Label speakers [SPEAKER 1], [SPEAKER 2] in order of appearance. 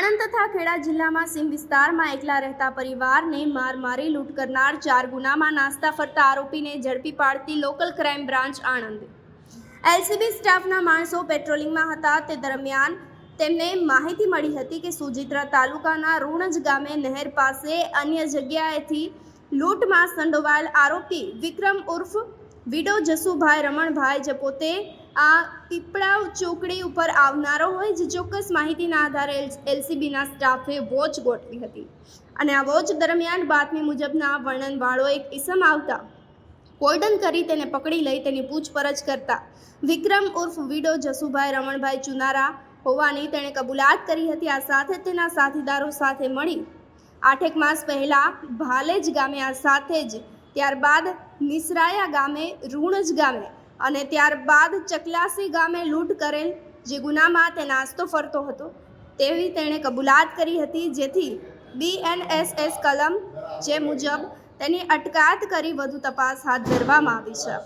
[SPEAKER 1] આણંદ તથા ખેડા જિલ્લામાં સીમ વિસ્તારમાં એકલા રહેતા પરિવારને માર મારી લૂંટ કરનાર ચાર ગુનામાં નાસ્તા ફરતા આરોપીને ઝડપી પાડતી local crime branch Anand. LCB સ્ટાફના માણસો પેટ્રોલિંગમાં હતા. તે દરમિયાન તેમને માહિતી મળી હતી કે સુજિત્રા તાલુકાના રૂણજ ગામે નહેર પાસે અન્ય જગ્યાએથી લૂંટમાં સંડોવાયેલ આરોપી વિક્રમ ઉર્ફ, વિડો જસુભાઈ રમણભાઈ જે પોતે આ પીપળા ચોકડી ઉપર આવનારો હોય જે ચોક્કસ માહિતીના આધારે એલસીબીના સ્ટાફે વોચ ગોઠવી હતી. અને આ વોચ દરમિયાન બાતમી મુજબના વર્ણનવાળો એક ઇસમ આવતા. કોર્ડન કરી તેને પકડી લઈ તેની પૂછપરછ કરતા. વિક્રમ ઉર્ફ વિડો જસુભાઈ રમણભાઈ ચુનારા હોવાની તેણે કબૂલાત કરી હતી. આ સાથે તેના સાથીદારો સાથે મળી આઠેક માસ પહેલાં ભાલેજ ગામે, આ સાથે જ ત્યારબાદ નિસરાયા ગામે રૂણજ ગામે અને ત્યારબાદ ચકલાસી ગામે લૂંટ કરેલ જે ગુનામાં તે નાસ્તો ફરતો હતો, તેવી તેણે કબૂલાત કરી હતી, જેથી બીએનએસએસ કલમ જે મુજબ તેની અટકાયત કરી વધુ તપાસ હાથ ધરવામાં આવી છે.